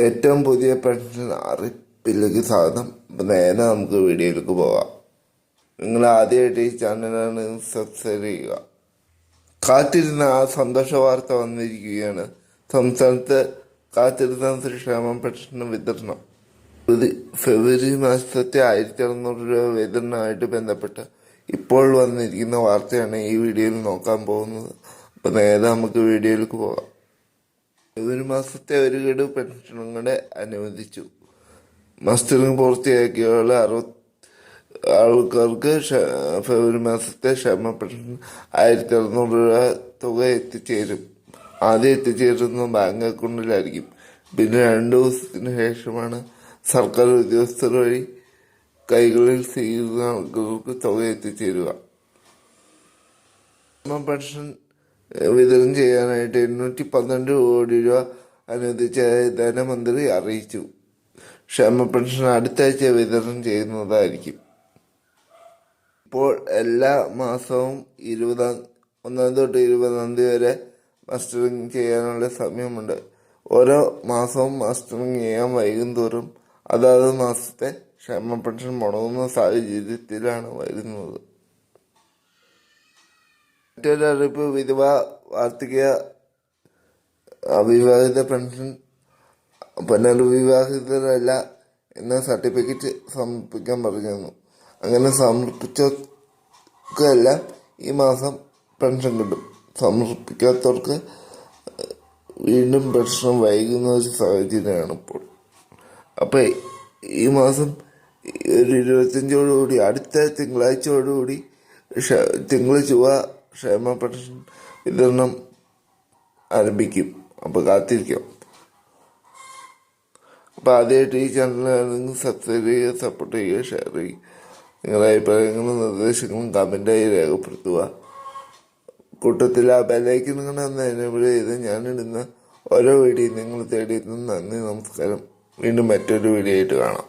ഏറ്റവും പുതിയ പെൻഷൻ അറിയിപ്പിലേക്ക് സാധനം നേരെ നമുക്ക് വീഡിയോയിലേക്ക് പോകാം. നിങ്ങൾ ആദ്യമായിട്ട് ഈ ചാനലാണ് സബ്സ്ക്രൈബ് ചെയ്യുക. കാത്തിരുന്ന ആ സന്തോഷ വാർത്ത വന്നിരിക്കുകയാണ്. സംസ്ഥാനത്ത് കാത്തിരുന്ന ക്ഷേമ പെൻഷൻ വിതരണം. ഫെബ്രുവരി മാസത്തെ ആയിരത്തി അറുന്നൂറ് രൂപ വിതരണമായിട്ട് ബന്ധപ്പെട്ട് ഇപ്പോൾ വന്നിരിക്കുന്ന വാർത്തയാണ് ഈ വീഡിയോയിൽ നോക്കാൻ പോകുന്നത്. അപ്പം നേരെ നമുക്ക് വീഡിയോയിലേക്ക് പോകാം. ഒരു മാസത്തെ ഒരു ഗഡു പെൻഷനുകളെ അനുവദിച്ചു. മസ്റ്ററിംഗ് പൂർത്തിയാക്കിയുള്ള അറുപത്തി ആൾക്കാർക്ക് ഫെബ്രുവരി മാസത്തെ ക്ഷമ പെൻഷൻ ആയിരത്തി അറുന്നൂറ് രൂപ തുക എത്തിച്ചേരും. ആദ്യം എത്തിച്ചേരുന്ന ബാങ്ക് അക്കൗണ്ടിലായിരിക്കും. പിന്നെ രണ്ടു ദിവസത്തിന് ശേഷമാണ് സർക്കാർ ഉദ്യോഗസ്ഥർ വഴി കൈകളിൽ സ്വീകരിക്കുന്ന ആൾക്കാർക്ക് തുക എത്തിച്ചേരുക. പെൻഷൻ വിതരണം ചെയ്യാനായിട്ട് എണ്ണൂറ്റി പന്ത്രണ്ട് കോടി രൂപ അനുവദിച്ചതായി ധനമന്ത്രി അറിയിച്ചു. ക്ഷേമ പെൻഷൻ അടുത്ത ആഴ്ച വിതരണം ചെയ്യുന്നതായിരിക്കും. ഇപ്പോൾ എല്ലാ മാസവും ഇരുപതാം ഒന്നാം തൊട്ട് ഇരുപതാം തീയതി വരെ മസ്റ്ററിങ് ചെയ്യാനുള്ള സമയമുണ്ട്. ഓരോ മാസവും മസ്റ്ററിങ് ചെയ്യാൻ വൈകും തോറും അതാത് മാസത്തെ ക്ഷേമ പെൻഷൻ മുടങ്ങുന്ന സാഹചര്യത്തിലാണ് വരുന്നത്. മറ്റൊരു അറിയിപ്പ് വിധവ വാർഷിക അവിവാഹിത പെൻഷൻ പുനർവിവാഹിതരല്ല എന്ന സർട്ടിഫിക്കറ്റ് സമർപ്പിക്കാൻ പറഞ്ഞിരുന്നു. അങ്ങനെ സമർപ്പിച്ചവർക്കെല്ലാം ഈ മാസം പെൻഷൻ കിട്ടും. സമർപ്പിക്കാത്തവർക്ക് വീണ്ടും പെൻഷൻ വൈകുന്ന ഒരു സാഹചര്യമാണ് ഇപ്പോൾ. അപ്പോൾ ഈ മാസം ഒരു ഇരുപത്തഞ്ചോടുകൂടി അടുത്ത തിങ്കളാഴ്ചയോടുകൂടി തിങ്കൾ ചൊവ്വ ക്ഷേമ പെൻഷൻ വിതരണം ആരംഭിക്കും. അപ്പോൾ കാത്തിരിക്കാം. അപ്പോൾ ആദ്യമായിട്ട് ഈ ചാനലാണെങ്കിൽ സബ്സ്ക്രൈബ് ചെയ്യുക സപ്പോർട്ട് ചെയ്യുക ഷെയർ ചെയ്യുക. നിങ്ങളുടെ അഭിപ്രായങ്ങളും നിർദ്ദേശങ്ങളും കമന്റായി രേഖപ്പെടുത്തുക. കൂട്ടത്തിൽ ആ ബെല്ലൈക്കൻ ഒന്ന് എനേബിൾ ചെയ്ത് ഞാനിടുന്ന ഓരോ വീഡിയോയും നിങ്ങൾ തേടിയെത്തുന്ന നന്ദി നമസ്കാരം. വീണ്ടും മറ്റൊരു വീഡിയോ ആയിട്ട് കാണാം.